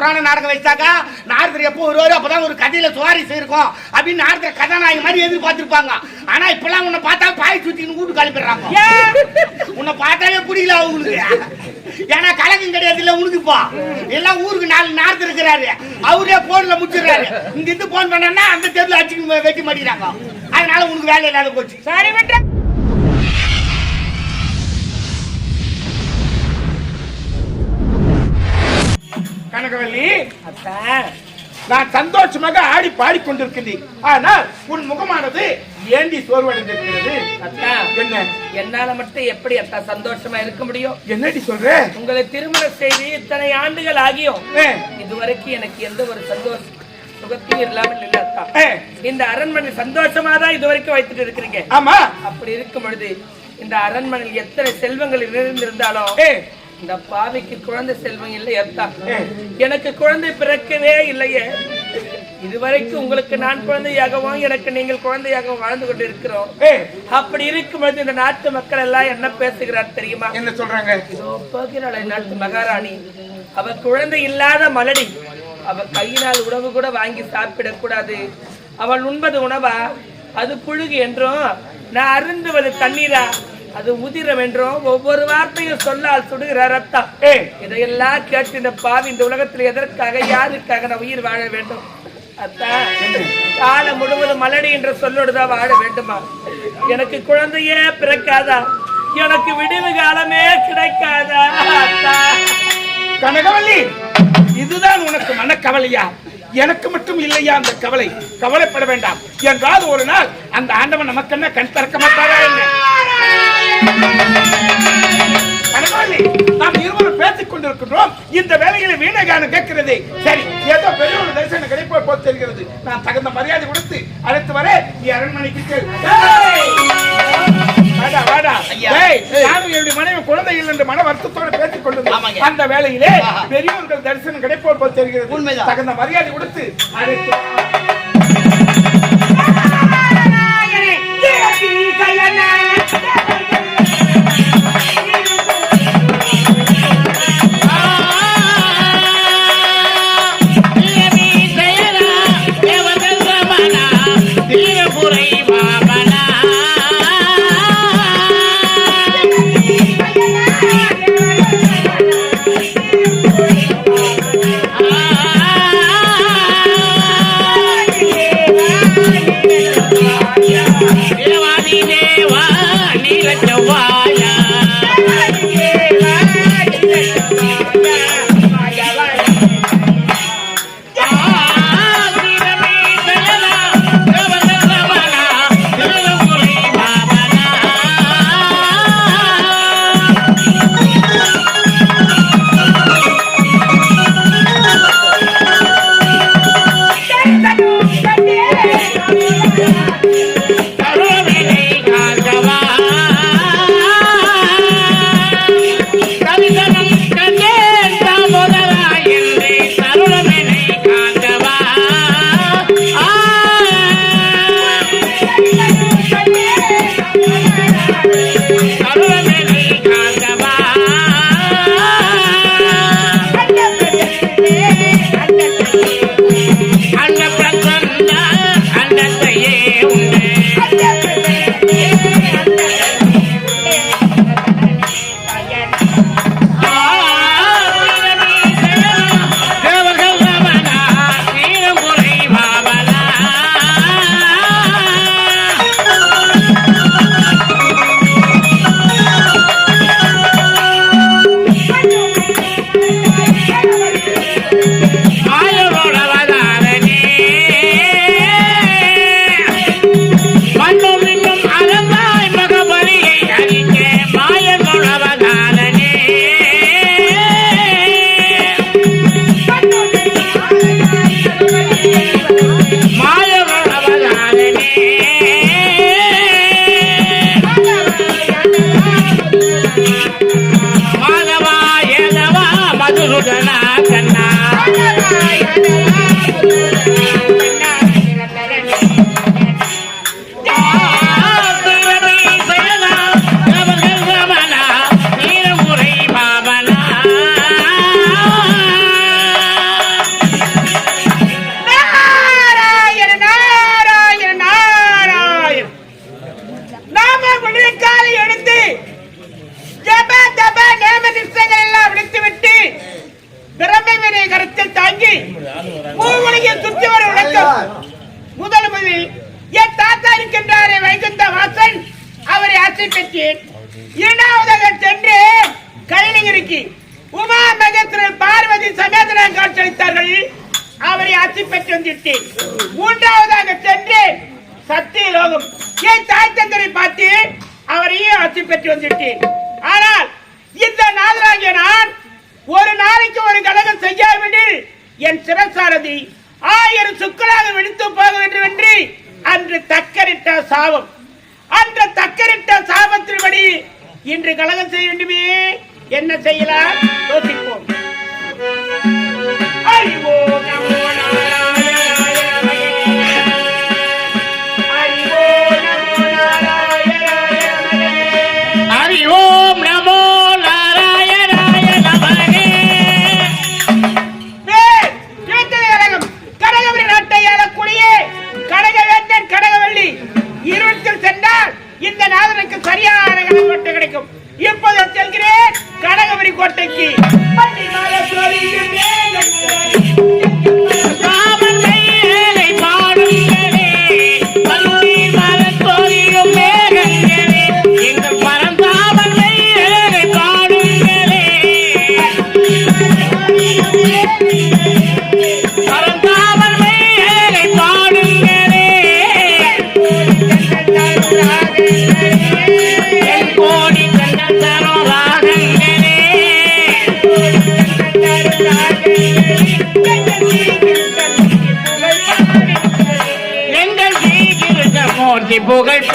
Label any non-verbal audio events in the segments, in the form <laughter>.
புராண நாடகம் வச்சாக்கா நாரதர் எப்போ வருவாரு அப்பதான் ஒரு கதையில சுவாரஸ்யம் இருக்கும். அப்படின்னு நாரதர் கதாநாயகி மாதிரி எதிர்பார்த்திருப்பாங்க. ஆனா இப்பெல்லாம் உன்னை பார்த்தா பாய் சுத்தின்னு வீட்டு கிளம்பிடுறாங்க? உன்னை பார்த்தாலே பிடிக்கல அவங்களுக்கு. ஏன்னா கலகம் கிடையாது இல்ல உனக்குப்பா எல்லாம் ஊருக்கு நாலு நாரதர் இருக்கிறாரு. அவரே போன்ல முடிச்சிடுறாரு. இங்க இருந்து போன் பண்ணா அந்த தெருல அடிச்சு வெட்டி மாட்டிக்கிறாங்க. அதனால உனக்கு வேலை இல்லாத போச்சு. சரி விட்டு கனகவல்லி அத்தா நான் சந்தோஷமாக ஆடி பாடிக்கொண்டிருக்கிறேன் ஆனால் உன் முகமானது ஏண்டி சோர்வடைந்திருக்கிறது? அத்தா என்ன? என்னால மட்டும் எப்படி அத்தா சந்தோஷமா இருக்க முடியும்? என்னடி சொல்ற? உங்களை திருமணம் செய்து இத்தனை ஆண்டுகள் ஆகியும் இதுவரைக்கும் எனக்கு எந்த ஒரு சந்தோஷம் சுகத்தையும் இல்லாமல் இல்ல அத்தா. இந்த அரண்மனை சந்தோஷமா தான் இதுவரைக்கும் வைத்துட்டு இருக்கிறீங்க. ஆமா. அப்படி இருக்கும் பொழுது இந்த அரண்மனையில் எத்தனை செல்வங்கள் நிறைந்திருந்தாலும் இந்த பாவிக்கு குழந்தை செல்வம் இல்லை அத்தா ஏ. எனக்கு குழந்தை பிறக்கவே இல்லையே. இதுவரைக்கும் உங்களுக்கு நான் குழந்தையாகவும் எனக்கு நீங்கள் குழந்தையாகவும் வாழ்ந்து கொண்டு இருக்கிறோம் அப்படி இருக்கும்போது இந்த நாட்டு மக்கள் எல்லாம் என்ன பேசுகிறார் தெரியுமா? என்ன சொல்றாங்க? இதோ போகிறாளே நாட்டு மகாராணி. அவ குழந்தை இல்லாத மலடி. அவ கையினால் உணவு கூட வாங்கி சாப்பிடக் கூடாது அவள் உண்பது உணவா? அது புழுகு என்றும் நான் அருந்துவது தண்ணீரா? அது உதிரம் என்றும் ஒவ்வொரு வார்த்தையும் சொல்லால் சுடுகிற ரத்தம். ஏ, இதையெல்லாம் கேட்டு இந்த பாவி இந்த உலகத்தில் எதற்காக யாருக்காக நான் உயிர் வாழ வேண்டும்? அத்தா காலம் முழுவதும் மலடி என்ற சொல்லோடுதான் வாழ வேண்டுமா? எனக்கு குழந்தையே பிறக்காதா? எனக்கு விடுவு காலமே கிடைக்காதா? அத்தா. கனகவல்லி இதுதான் உனக்கு மனக்கவலையா? எனக்கு மட்டும் இல்லையா அந்த கவலை? கவலைப்பட வேண்டாம். என்றால் ஒரு நாள் அந்த ஆண்டவன் நமக்கு என்ன கண் திறக்க மாட்டாரா என்ன? நாம் இருவரும் பேசிக் கொண்டிருக்கின்றோம். இந்த வேலையில வீணகானம் கேட்கிறது. சரி ஏதோ பெரிய ஒரு தரிசனம் கிடைப்போ போல் தெரிகிறது. நான் தகுந்த மரியாதை கொடுத்து அழைத்து வர நீ அரண்மனைக்கு செல்! வாடா வாடா. நானும் என்னுடைய மனைவி குழந்தை இல்லை என்று மன வருத்தத்தோடு பேசிக் கொண்டிருந்தோம். அந்த வேளையிலே ஆஹா. பெரியவர்கள் தரிசனம் கிடைப்போர் போல் தெரிகிறது. தகுந்த மரியாதை கொடுத்து. பெற்று மூன்றாவதாக சென்று சத்தியலோகம். லோகம் தாய் தாய்ச்சந்தரை பார்த்து அவரையும் ஆட்சி பெற்று வந்துட்டேன் ஆனால் இந்த நாளாகிய நான் ஒரு நாளைக்கு ஒரு கழகம் செய்யாவிடில் என் சிறசாரதி ஆயிரம் சுக்கலாக வெடித்து போக வேண்டும் என்று அன்று தக்கரிட்ட சாபம். அந்த தக்கரிட்ட சாபத்தின்படி இன்று கழகம் செய்ய வேண்டுமே? என்ன செய்யலாம்? யோசிப்போம். அறிவோ हरि ओम नमः புகழ்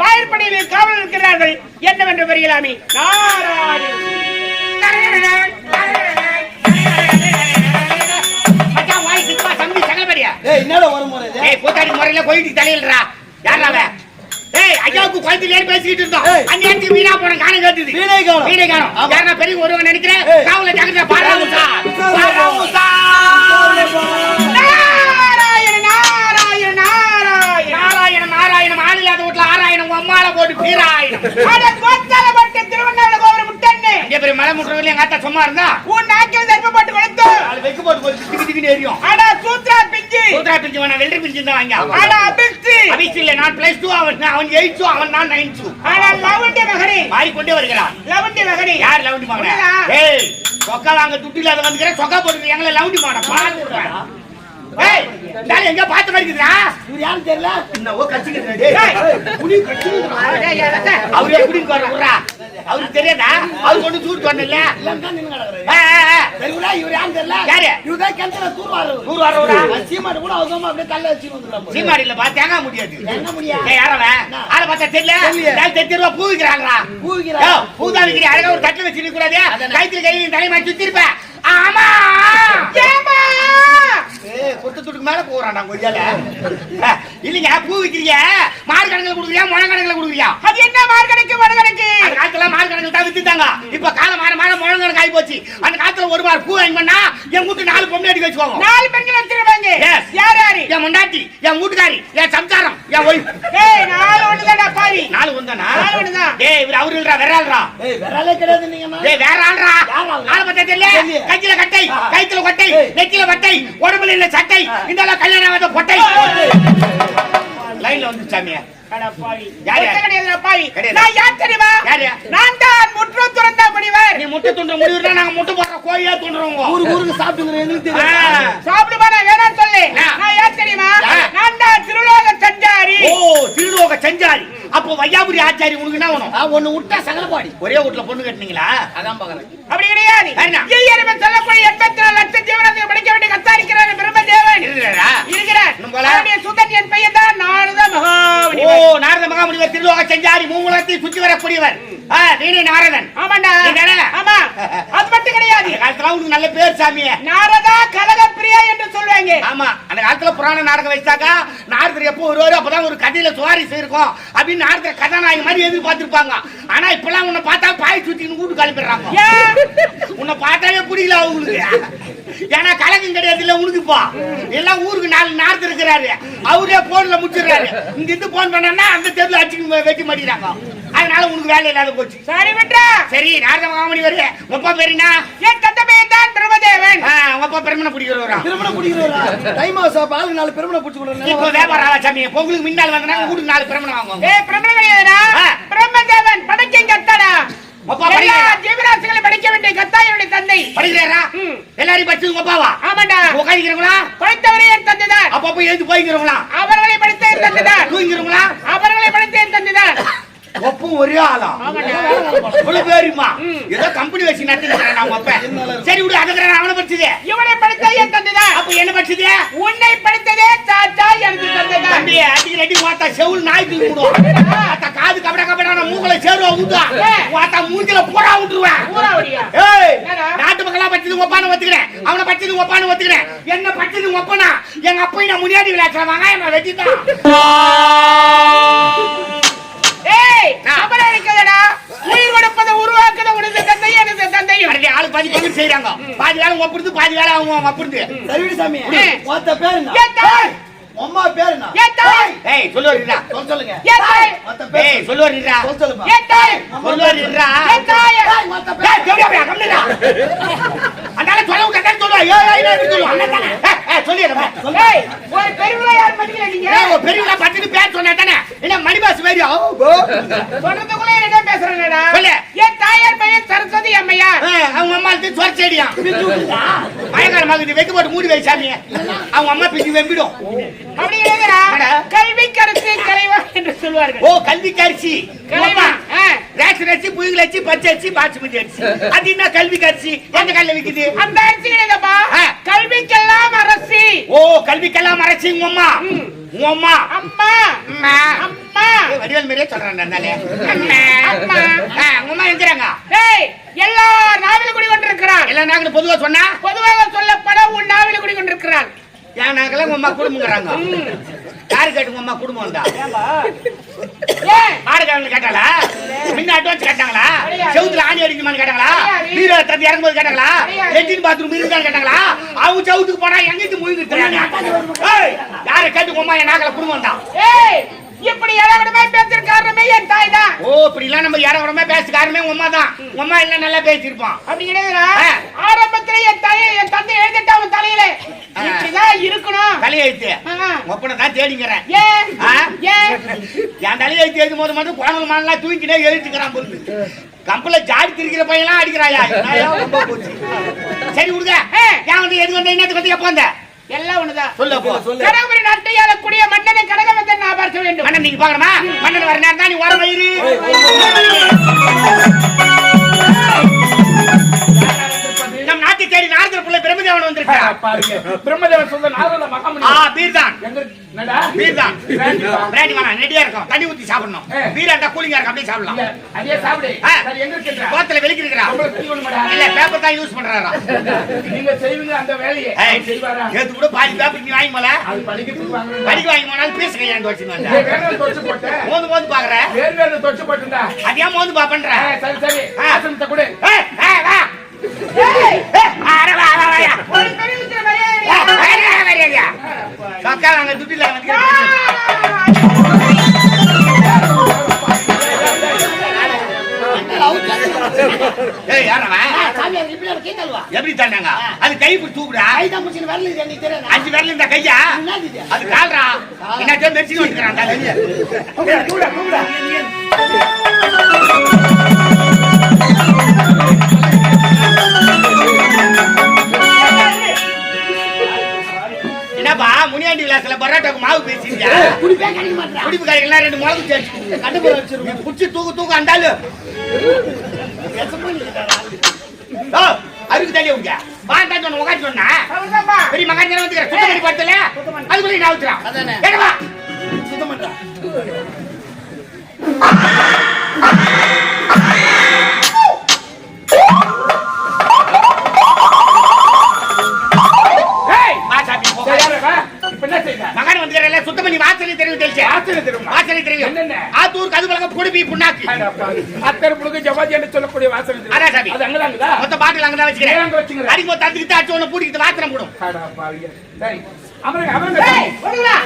வாயிற்படியில் காவல் இருக்கிறார்கள் என்னவென்று. ஏய் என்னடா வர முறை? ஏய், கூத்தாடி முறையில கோயிலுக்கு தலையிடுறா. யார்றா அவன்? ஏய், ஐயாவுக்கு குழந்தை ஏறி பேசிக்கிட்டு இருந்தோம். அந்த இடத்துக்கு வீணா போன காணம் கேட்டுது. வீணை காணோம். வீணை காணோம். பெரிய ஒருவன் நினைக்கிறேன்? காவல ஜாக்கிரதை, பாரா பாரா. அம்மால போட்டு பீராயணம். அட கோத்தாலப்பட்ட திருவண்ணாமலை கோபுரம் முட்டன்னு. இங்க பெரிய மலை முட்டுறதுல எங்க ஆத்தா சும்மா இருந்தா? உன் நாக்கில் தர்மப்பட்டு வளர்த்து நாலு வெக்கு போட்டு போட்டு திக்கு திக்குன்னு எரியும். அட சூத்ரா பிஞ்சு. சூத்ரா பிஞ்சு வேணா வெள்ளரி பிஞ்சு தான் வாங்க அட அபிஸ்தி அபிஸ்தி இல்ல நான் பிளஸ் டூ அவன் அவன் எயிட் டூ அவன் நான் நைன் டூ அட லவண்டி மகனே. மாறிக்கொண்டே வருகிறான். லவண்டி மகனே. யார் லவண்டி மகனே? ஏய் சொக்கா வாங்க துட்டு இல்லாத வந்துக்கிற சொக்கா போட்டு எங்களை லவண்டி மகனை. பாருங்க ஏய் இருந்தாலும் எங்க மாதிரி இருக்குதா இவர் யாரும் தெரியல? என்னவோ கட்சிக்கிறேன் டேய். அவரே எப்படி வர விடுறா. அவருக்கு தெரியாதா? அவர் கொண்டு தூட்டு வரல எல்லாம் தான் நின்னு கிடக்குறாரு. தெரியுங்களா, இவர் யாரும் தெரியல. யாரு? இவர்தான் கிணத்துல தூர் வாருறவர். தூர் வாருறவரா? அது சீமாடு கூட அவசரமா அப்படியே தள்ள வச்சு வந்துடலாம். சீமாடி இல்ல பா தேங்க முடியாது. என்ன முடியா? ஏய் யாரவன் ஆளை பார்த்தா தெரியல? தெரியல. நான் தெரிய ரூபா பூ விக்கிறாங்களா பூ விக்கிறாங்க. யோ, பூதா விக்கிறீங்க அழகா ஒரு தட்டுல வச்சிருக்க கூடாது. கைத்துல கையில தலைமை சுத்தி இருப்பேன் ஆமா! ஏம்மா? ஏய், கொத்து துட்டுக்கு மேல போறான் நான் கொய்யால இல்லைங்க பூ விக்கிறீங்க மாடு கணக்குல கொடுக்குறியா? முழ கணக்குல கொடுக்குறியா? அது என்ன மார்கடைக்கு வடகடைக்கு அந்த காலத்துல தான் வித்துட்டாங்க. இப்ப காலம் மாற மாற முழ கணக்கு ஆகி போச்சு அந்த காலத்துல ஒரு மாடு பூ வாங்கி பண்ணா என் வீட்டு நாலு பொண்ணு அடிக்க வச்சுக்கோங்க நாலு பெண்கள் வச்சிருவாங்க Yes. யார் யாரு? என் முண்டாட்டி என் வீட்டுக்காரி என் சம்சாரம் என் ஒய்ஃப் ஏய் நாலு ஒண்ணுதான்டா பாவி ஒன்றானா நாலு ஒண்ணுதான். ஏய் இவர் அவரு இல்லடா வேற ஆள்றா ஏய், வேற ஆளே கிடையாது நீங்கம்மா. டேய் வேற ஆள்றா யார் ஆளு? ஆள பத்தா தெரியல தெரியல. கையில கட்டை. கைத்துல கொட்டை ஏய். நெத்தியில வட்டை உடம்புல இல்ல சட்டை இந்த கல்யாணம் ஆகாத பொட்டை லைன்ல வந்து சாமியா. வையாபுரி ஆச்சாரி உனக்கு என்ன வேணும்? ஒண்ணு விட்டா சகலப்பாடி. ஒரே வீட்டுல பொண்ணு கட்டினீங்களா? அதான் பார்க்கறேன். அப்படி கிடையாது. சொல்லக்கூடிய எண்பத்தி நாலு லட்சம் ஜீவனத்தை படிக்க வேண்டிய கத்தாரிக்கிறார் பிரம்மதேவன் இருக்கிறாரா இருக்கிறார் இன்னும் போல? அவருடைய சுதன் என் பெயர் தான் நாரத ஓ மகாமுனிவர் நாரத மகாமுனிவர் திருலோக செஞ்சாரி மூமுலத்தை சுற்றி வரக்கூடியவர். வீணை நாரதன். ஆமாண்டா? ஆமா. அது மட்டும் கிடையாது. காலத்துல உனக்கு நல்ல பேர் சாமியே. நாரதா கலகப்பிரியா என்று சொல்லுவாங்க. ஆமா. அந்த காலத்துல புராண நாடகம் வச்சாக்கா நாரதர் எப்போ வருவாரு அப்பதான் ஒரு கதையில சுவாரஸ்யம் இருக்கும். அப்படின்னு நாரதர் கதாநாயகி மாதிரி எதிர்பார்த்திருப்பாங்க. ஆனா இப்பெல்லாம் உன்னை பார்த்தா பாய் சுத்தின்னு வீட்டு கிளம்பிடுறாங்க? உன்னை பார்த்தாலே பிடிக்கல அவங்களுக்கு. ஏன்னா கலகம் கிடையாது இல்ல உனக்குப்பா எல்லாம் ஊருக்கு நாலு நாரதர் இருக்கிறாரு. அவரே போன்ல முடிச்சிடுறாரு. இங்க இருந்து போன் பண்ணா அந்த தெருல அடிச்சு வெட்டி மாட்டிக்கிறாங்க. அதனால உனக்கு வேலை இல்லாத போச்சு. சரி விட்டா சரி நாரத மாமணி வருது என் தந்த தான் பிரம்மதேவன் அப்பா பெருமனை பிடிக்கிறவரா திருமணம் பிடிக்கிறவரா? தை மாசம் ஆளுக்கு நாலு பெருமனை பிடிச்சு. இப்போ வியாபாரம் சாமி. பொங்கலுக்கு முன்னால் வந்தனா வீட்டுக்கு நாலு பிரமணம் வாங்குவாங்க. ஏய் பிரம்மன் கிடையாதுடா. பிரம்மதேவன்? ஜீவராசிகளை படைக்க வேண்டிய கத்தா என்னுடைய தந்தை. படிக்கிறாரா. எல்லாரையும் படிச்சு உங்க அப்பாவா? ஆமாண்டா. உட்காந்துக்கிறவங்களா படைத்தவரே என் தந்தைதான். அப்பப்போ எழுந்து போய்க்கிறவங்களா? அவர்களை படைத்த என் தந்தைதான். தூங்கிறவங்களா அவர்களை படைத்த என் தந்தைதான். ஒப்பும் ஒரே ஆளா? ஆமாண்டா. இவ்வளவு பேருமா? ஏதோ கம்பெனி வச்சு நடத்திக்கிறேன் நான் அப்ப. சரி விடு அவனை படிச்சது. இவனை படைத்த என் தந்தைதான் அப்ப என்ன படிச்சது? உன்னை படைத்ததே தாத்தா எனக்கு தந்தைதான் தம்பி அடிக்கடி அடி மாத்தா செவுள் நாய் தூக்கி விடுவோம் மாத்தா காது கபட கபட நான் மூக்கல சேருவா ஊத்தா மாத்தா மூஞ்சில போடா விட்டுருவேன் ஊராவடியா ஏய், என்னடா? நாட்டு மக்களா பச்சது ஒப்பான ஒத்துக்கிறேன். அவனை பச்சது ஒப்பான ஒத்துக்கிறேன். என்ன பச்சது ஒப்பனா எங்க அப்பா நான் முன்னாடி விளையாடுற வெங்காயம் வெட்டிட்டான் ஏய் ஆ. கபல இருக்கிறதடா. உயிர் கொடுப்பதை உருவாக்குத உனது தந்தை எனது தந்தையும் ஆளு பாதி பங்கு செய்யறாங்க பாதி வேலை ஒப்பிடுது பாதி வேலை அவங்க சரிவிடு சாமி. ம். மொத்த பேர் என்ன? என் தாய். உன் அம்மா பேர் என்ன? என் தாய். ஏய் சொல்லுவாருடா. சொல்ல சொல்லுங்க. என் தாய். மொத்த பேர். ஏய் சொல்லுவாருடா. சொல்ல சொல்லுப்பா. என் தாய். சொல்லுவாருடா. என் தாய். ஏய், மொத்த ஏய் பேர். தேவடியா போய். கம்மிடா <laughs> அந்தால சொல்ல விட்டா சொல்லுவா. ஏய் ஏய் நான் சொல்லுவா. அண்ணா தானே. ஏய், ஏய் சொல்லிடுறேன் ஒரு பெருவிழா யார் நீங்க? ஒரு பேர் சொன்னா தானே? என்ன மணி பாஸ் மாதிரி. சொல்றதுக்குள்ள என்ன பேசுறேன்டா? சொல்லு. என் தாயார் பெயர் சரஸ்வதி அம்மையார் ஏய், அவங்க அம்மா இருந்து சொர செடியா மழைக்காலம் ஆகுது வெக்கு போட்டு மூடி வை சாமி? அவங்க அம்மா பிச்சு வெம்பிடும். அப்படி எழுதுறா? கல்வி கருத்து கலைவா என்று சொல்வார்கள். ஓ கல்வி கரிசி. கலைவா. ரேஷன் அரிசி புயல் அரிசி பச்சை அரிசி பாசுமதி அரிசி அது என்ன கல்வி கரிசி? எந்த கல்ல விக்குது? அந்த அரிசி கிடையாதுப்பா. கல்விக்கெல்லாம் அரசி. ஓ கல்விக்கெல்லாம் மறைச்சி உங்க அம்மா. உங்க அம்மா. அம்மா. அம்மா. அம்மா. வடிவேல் மாதிரியே சொல்றேன் நானே அம்மா. அம்மா. உங்க அம்மா எங்கிறாங்க ஏய் எல்லா நாவில குடி கொண்டிருக்கிறார் எல்லா நாங்களும் பொதுவா சொன்னா? பொதுவாக சொல்லப்பட உன் நாவில குடி கொண்டிருக்கிறார் என் நாங்கெல்லாம் உங்க அம்மா குடும்பங்கிறாங்க. யாரு கேட்டு உங்க அம்மா குடும்பம் வந்தா ஏன் ஆடுகாரங்க கேட்டாங்களா முன்ன அட்வான்ஸ் கேட்டாங்களா. செவுத்துல ஆணி அடிக்குமான்னு கேட்டாங்களா. வீர தம்பி இறங்கும்போது கேட்டாங்களா. லெட்டின் பாத்ரூம் இருக்கான்னு கேட்டாங்களா? அவங்க செவுத்துக்கு போனா எங்கிட்டு முழுங்கிட்டு யாரை கேட்டு உங்க அம்மா என் நாங்கள குடும்பம் தான் இப்படி இளவிடமே பேசிருக்காருமே என் தாய் தான் ஓ இப்படி எல்லாம் நம்ம யாரோடமே பேச காரணமே அம்மா தான். அம்மா எல்லாம் நல்லா பேசியிருப்பான். அப்படி கிடையாதுடா. ஆ. ஆரம்பத்துல என் தாயை என் தந்தை எழுதிட்டு அவன் தலையில. இப்படிதான் இருக்கணும். தலையெழுத்து. ஒப்பனை தான் தேடிங்கிறேன். என் தலையெழுத்து எழுதும் போது மட்டும் குழந்தை மண்ணெல்லாம் தூக்கினே எழுத்துக்கிறான் பொருள் கம்பல ஜாடி திரிக்கிற பையன்லாம் அடிக்கிறாயா? என்னய்யா ரொம்ப போச்சு. சரி விடுங்க. ஏன் வந்து எது வந்து? என்னத்துக்கு வந்து எப்போ வந்த? எல்லாம் ஒண்ணுதான் சொல்லு. கனகபுரி நாட்டை ஆளக்கூடிய மன்னனை கனகவந்தன் நான் பார்க்க வேண்டும். மன்னன் நீங்க பாக்கணுமா மன்னன் வர நேரம் தான் நீ ஓரம் வயிறு நம் நாட்டை தேடி நாரதர் பிள்ளை பிரம்மதேவன் வந்திருக்கா பாருங்க. பிரம்மதேவன் சொந்த நாரத மகாமணி. ஆ பீர்தான். எங்க பிராண்டி வேணாம். நெடியா இருக்கும். தண்ணி ஊத்தி சாப்பிடணும். பீரா கூலிங்கா இருக்கும் அப்படியே சாப்பிடலாம். இல்ல, அதே சாப்பிடு. ஆ. சரி எங்க கோத்துல இருக்கிறா தீ ஒண்ணுமாடா? இல்ல பேப்பர் தான் யூஸ் பண்றாரா? நீங்க செய்வீங்க அந்த வேலையை. அவர் செய்வாரா? ஏத்து கூட பாதி பேப்பர் நீ வாங்கி போல. அது படிக்கிறதுக்கு வாங்குறதா? படிக்க வாங்கி போனாலும் பேச வேற ஒரு தொச்சு போட்டேன். மோந்து மோந்து பாக்குற? வேறு வேறு தொச்சு போட்டுண்டா. அதே மோந்து பாப்பன்ற ஏய், சரி சரி. ஆ. ஆசனத்தை கொடு. ஏய், ஏய், வா. ஏய், ஏய், அட வா, வா, வாயா. ஒரு பெரிய உத்திர மரியாதை. ஏய், வரையா. சொக்கா வாங்க துட்டு இல்ல வந்து ஏய் யாரவா சாமியார் இப்படி ஒரு கை தள்ளுவா எப்படி தந்தாங்க அது கை பிடி தூக்குடா. அஞ்சு விரல் இந்த கையா? அது கால்ரா? என்ன மெரிச்சு வந்துக்கிறான் விலாசல பரோட்டாக்கு மாவு பேசிங்க குடிப்பே கிடைக்க மாட்டா குடிப்பு காய்கெல்லாம் ரெண்டு மிளகு சேர்த்து கண்டுபுற வச்சிருக்கோம் புடிச்சு தூக்கு தூக்கு அந்தாலு ஓ அதுக்கு தள்ளி விடுங்க வாண்டா சொன்ன உட்காந்து சொன்னா. பெரிய மகாஜன வந்துக்கிற சுத்தம் பண்ணி பார்த்தல? அதுக்குள்ள நான் ஊத்துறான் சுத்தம் பண்றா. தெரியுமா? வாசனை தெரியும்? ஆத்தூர் புண்ணாக்கு. அத்தர் புழுகு ஜவாதி என்று சொல்லக்கூடிய வாசனை தெரியுமா? அதான் சாமி. அது அங்கதாங்குதா? மொத்த பாட்டில் அங்கதான் ஏன் அங்க வச்சுக்கிறேன் வச்சுக்கிற? அடிக்கும் போது தந்துக்கிட்டு அடிச்சு ஒண்ணு பூடிக்கிட்டு வாசனை போடும் அட பாவிங்க. சரி. அமருங்க, அமருங்க. ஏய், ஒண்ணுடா.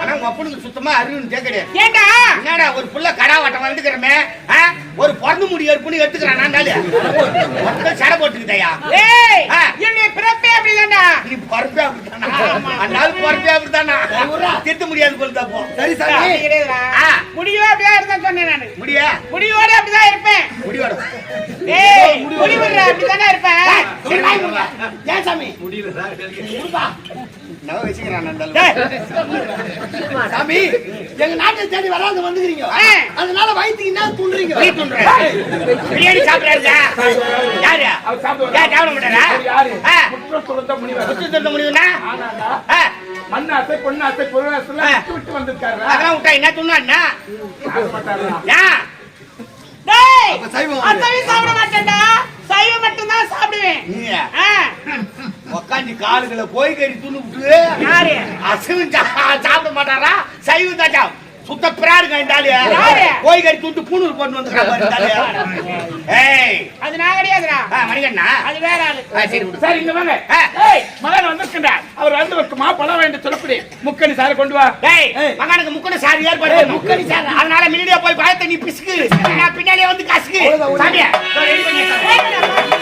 ஆனா உங்க அப்பனுக்கு சுத்தமா அறிவுன்னு கிடையாது ஏண்டா என்னடா ஒரு புள்ள கடா வட்டம் வந்துக்கிறமே ஒரு பிறந்து முடி எடுப்புன்னு எடுத்துக்கிறான் நான் சடை போட்டுக்கிட்டயா. என்னுடைய பிறப்பே அப்படிதான்டா நீ பொறுப்பே அப்படித்தானா? அதனால பொறுப்பே அப்படித்தானா? திட்ட முடியாது போல தான் போ சரி அப்படி. ஆ. முடிவா அப்படிதான் இருந்தா சொன்னேன் நானு. முடியா? முடிவோட அப்படிதான் இருப்பேன். முடியோட. ஏய் முடிவுற அப்படிதானே இருப்பேன். சரி. ஏன் சாமி? வச்சுக்கிறான் அந்த சாமி எங்க நாட்டை தேடி வராது வந்துக்கிறீங்க. ஆ. அதனால வயிற்றுக்கு என்ன துண்டுறீங்க. பிரியாணி சாப்பிடாருக்கா யாரு? ஏன் சாப்பிட மாட்டாரா. குற்றம் சொல்ல முடியும்னா. மண் ஆசை, பொன் ஆசை, பொருள் ஆசை. விட்டு. அதெல்லாம் என்ன என்ன சாப்பிட சைவம் மாட்டேன்டா. சைவம் மட்டும் தான் சாப்பிடுவேன் உக்காந்து காலுகளை போய் கறி துண்ணு விட்டு யாரு அசைவம் சாப்பிட மாட்டாரா சைவம் சாப்பிடும். சுத்த பிராடுங்க இந்த ஆளு யாரு? கோய் கறி துண்டு பூணூர் இந்த ஆளு. ஏய் அது நான் கிடையாதுடா மணிகண்ணா அது வேற ஆளு சரி விடு. சரி, இங்க வாங்க. மகன் வந்திருக்கின்றார். அவர் வந்து ஒரு மா பழம் என்று சொல்லப்படி முக்கணி சாறு கொண்டு வா டேய் ஏய். மகனுக்கு முக்கணி சாரி ஏற்பாடு. முக்கணி சாரா? அதனால மினிடியா போய் பயத்தை நீ பிசுக்கு நான் பின்னாடியே வந்து கசுக்கு சாமியா பண்ணி